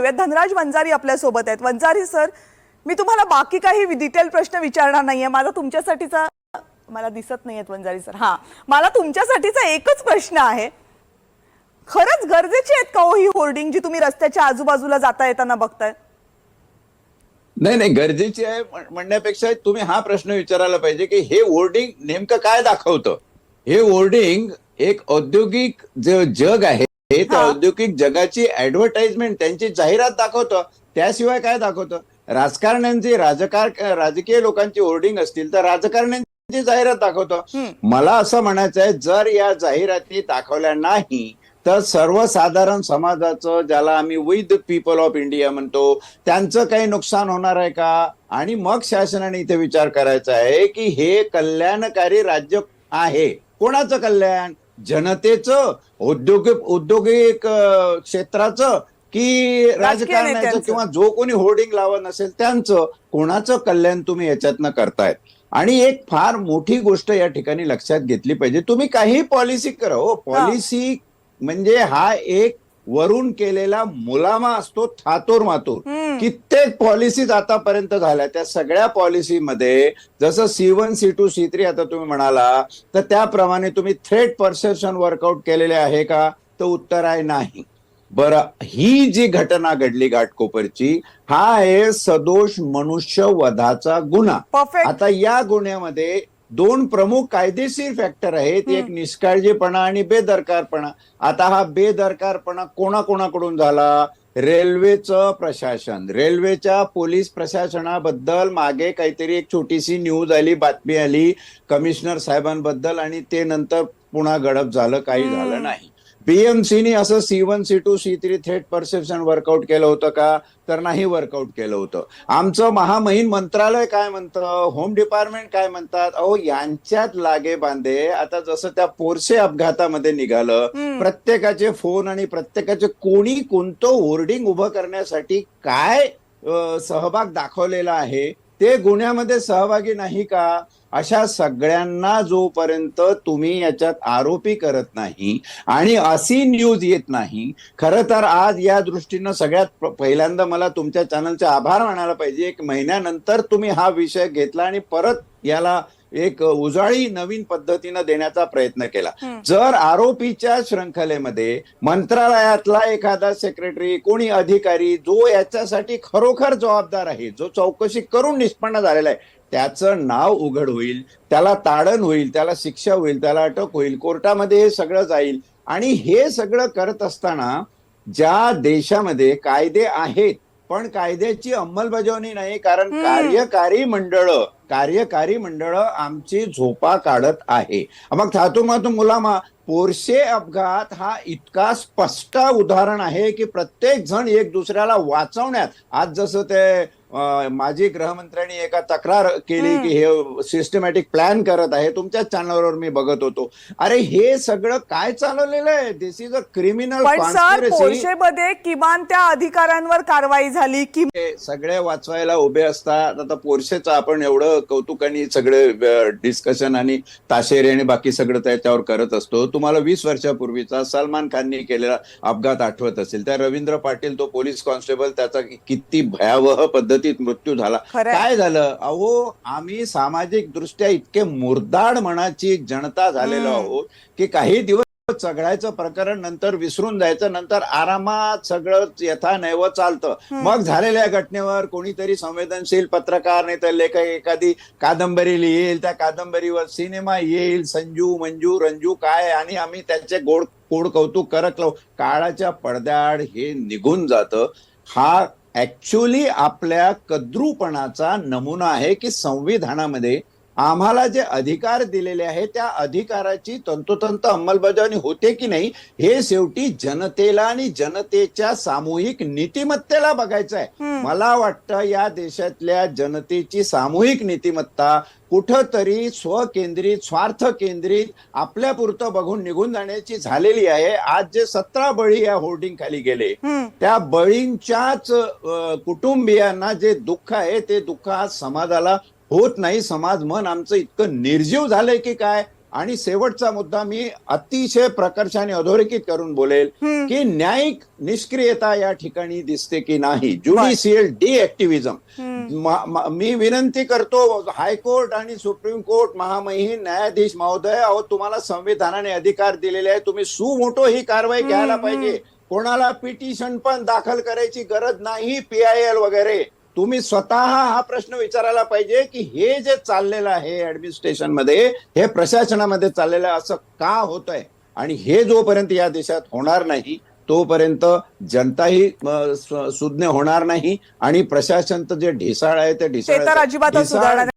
घेऊयात धनराज वंजारी आपल्यासोबत आहेत. वंजारी सर मी तुम्हाला बाकी काही डिटेल प्रश्न विचारणार नाहीये. माझा तुमच्यासाठीचा मला दिसत नाहीयेत वंजारी सर. हा. मला तुमच्यासाठीचा एकच प्रश्न आहे. खरंच गरजेची आहेत का हो ही होर्डिंग जी तुम्ही रस्त्याच्या आजूबाजूला जाता येताना बघताय? नाही नाही गरजेची आहे म्हणण्यापेक्षा तुम्ही हा प्रश्न विचारायला पाहिजे की हे होर्डिंग नेमकं काय दाखवतं? हे होर्डिंग एक औद्योगिक जे जग आहे. त्या हा. औद्योगिक जगाची ऍडव्हर्टाइजमेंट त्यांची जाहिरात दाखवतं त्याशिवाय काय दाखवतं? राजकारण्यांची राजकार राजकीय लोकांची होर्डिंग असतील तर राजकारण्यांची जाहिरात दाखवतं. मला असं म्हणायचं आहे जर या जाहिराती दाखवल्या नाही तर सर्वसाधारण समाजाचं ज्याला आम्ही विद पीपल ऑफ इंडिया म्हणतो त्यांचं काही नुकसान होणार आहे का? आणि मग शासनाने इथे विचार करायचा आहे की हे कल्याणकारी राज्य आहे. कोणाचं कल्याण? जनतेचं औद्योगिक औद्योगिक क्षेत्राचं की राजकारण्याचं नेत्यांचं. किंवा जो कोणी होर्डिंग लावत नसेल त्यांचं कोणाचं कल्याण तुम्ही याच्यातनं करतायत. आणि एक फार मोठी गोष्ट या ठिकाणी लक्षात घेतली पाहिजे. तुम्ही काही पॉलिसी करा हो. पॉलिसी म्हणजे हा एक वरून केलेला मुलामा असतो थातोर मातोर. कित्येक पॉलिसीज आतापर्यंत झाल्या. त्या सगळ्या पॉलिसीमध्ये जसं C one C two C three आता तुम्ही म्हणाला तर त्याप्रमाणे तुम्ही थ्रेट परसेप्शन वर्कआउट केलेले आहे का? तर उत्तर आहे नाही. बरं ही जी घटना घडली घाटकोपरची हा आहे सदोष मनुष्य वधाचा गुन्हा आता या गुन्ह्यामध्ये दोन प्रमुख कायदेशीर फॅक्टर आहेत. एक निष्काळजीपणा आणि बेदरकारपणा. आता हा बेदरकारपणा कोणाकोणाकडून झाला? रेल्वेचं प्रशासन. रेल्वेच्या पोलीस प्रशासनाबद्दल मागे काहीतरी एक छोटीशी न्यूज आली बातमी आली. कमिशनर साहेबांबद्दल आणि ते नंतर पुन्हा गडप झालं काही. झालं नाही. बीएमसीनी असं C one C two C three threat perception work out केलं होतं का? तर नाही वर्कआउट केलं होतं. आमचं महामहिम मंत्रालय काय म्हणतं? होम डिपार्टमेंट काय म्हणतात? अहो यांच्यात लागे बांधे. आता जसं त्या पोरसे अपघातामध्ये निघालं. प्रत्येकाचे फोन आणि प्रत्येकाचे कोणी कोणतं होर्डिंग उभं करण्यासाठी काय सहभाग दाखवलेला आहे ते गुन्ह्यामध्ये सहभागी नाही का? अशा सगळ्यांना जोपर्यंत तुम्ही याच्यात आरोपी करत नाही आणि अशी न्यूज येत नाही खरं तर आज या दृष्टीनं सगळ्यात पहिल्यांदा मला तुमच्या चॅनलचे आभार मानायला पाहिजे. एक महिन्यानंतर तुम्ही हा विषय घेतला आणि परत याला एक उजाळी नवीन पद्धतीनं देण्याचा प्रयत्न केला. जर आरोपीच्या शृंखलेमध्ये मंत्रालयातला एखादा सेक्रेटरी कोणी अधिकारी जो याच्यासाठी खरोखर जबाबदार आहे जो चौकशी करून निष्पन्न झालेला आहे त्याचं नाव उघड होईल त्याला ताडण होईल त्याला शिक्षा होईल त्याला अटक होईल कोर्टामध्ये हे सगळं जाईल आणि हे सगळं करत असताना ज्या देशामध्ये कायदे आहेत पण कायद्याची अंमलबजावणी नाही कारण. कार्यकारी मंडळ कार्यकारी मंडळ आमची झोपा काढत आहे मग थातू मातू मुलामा पोरशे अपघात हा इतका स्पष्ट उदाहरण आहे की प्रत्येक जण एक दुसऱ्याला वाचवण्यात आज जसं ते माजी गृहमंत्र्यांनी एका तक्रार केली. की हे सिस्टमॅटिक प्लॅन करत आहे. तुमच्याच चॅनलवर मी बघत होतो. अरे हे सगळं काय चालवलेलं आहे? दिस इज अ क्रिमिनल पोर्शेमध्ये किमान त्या अधिकाऱ्यांवर कारवाई झाली की सगळे वाचवायला उभे असतात. आता पोर्शेचं आपण एवढं कौतुकाने सगळे डिस्कशन आणि ताशेरे आणि बाकी सगळं त्याच्यावर करत असतो. तुम्हाला वीस वर्षापूर्वीचा सलमान खाननी केलेला अपघात आठवत असेल. त्या रवींद्र पाटील तो पोलीस कॉन्स्टेबल त्याचा किती भयावह पद्धतीत मृत्यू झाला. काय झालं अहो आम्ही सामाजिक दृष्ट्या इतके मुरदाड मनाची जनता झालेलो. आहोत की काही दिवस चघळायचं प्रकरण नंतर विसरून जायचं नंतर आरामात सगळं यथा नैव चालतं. मग झालेल्या घटनेवर कोणीतरी संवेदनशील पत्रकार नाही तर लेखक एखादी कादंबरी लिहिल त्या कादंबरीवर सिनेमा येईल संजू मंजू रंजू काय आणि आम्ही त्याचे गोड कोड कौतुक करत लावू काळाच्या पडद्याआड हे निघून जातं हा ऍक्च्युली आपल्या कद्रूपणाचा नमुना आहे की संविधानामध्ये आम्हाला जे अधिकार दिलेले आहेत त्या अधिकाराची तंतोतंत अंमलबजावणी होते की नाही हे शेवटी जनतेला आणि जनतेच्या सामूहिक नीतिमत्तेला बघायचं आहे. मला वाटतं या देशातल्या जनतेची सामूहिक नीतिमत्ता कुठंतरी स्वकेंद्रित स्वार्थ केंद्रित आपल्यापुरतं बघून निघून जाण्याची झालेली आहे आज जे सतरा बळी या होर्डिंग खाली गेले. त्या बळींच्याच कुटुंबियांना जे दुःख आहे ते दुःख आज समाजाला होत नाही समाज मन आमचं इतकं निर्जीव झालंय की काय? आणि शेवटचा मुद्दा मी अतिशय प्रकर्षाने अधोरेखित करून बोलेल की न्यायिक निष्क्रियता या ठिकाणी दिसते की नाही? ज्युडिशियल डिएक्टिव्हिजम मी विनंती करतो हायकोर्ट आणि सुप्रीम कोर्ट महामहिम न्यायाधीश महोदय अहो तुम्हाला संविधानाने अधिकार दिलेले आहे तुम्ही सुमोटो ही कारवाई घ्यायला पाहिजे. कोणाला पिटिशन पण दाखल करायची गरज नाही पीआयएल वगैरे. तुम्ही स्वतः हा प्रश्न विचारायला पाहिजे की हे जे चाललेलं आहे ऍडमिनिस्ट्रेशनमध्ये हे प्रशासनामध्ये चाललेलं आहे असं का होत आहे आणि हे जोपर्यंत या देशात होणार नाही तोपर्यंत जनताही सुज्ञ होणार नाही आणि प्रशासनचं जे ढिसाळ आहे ते ढिसाळ सुधारणार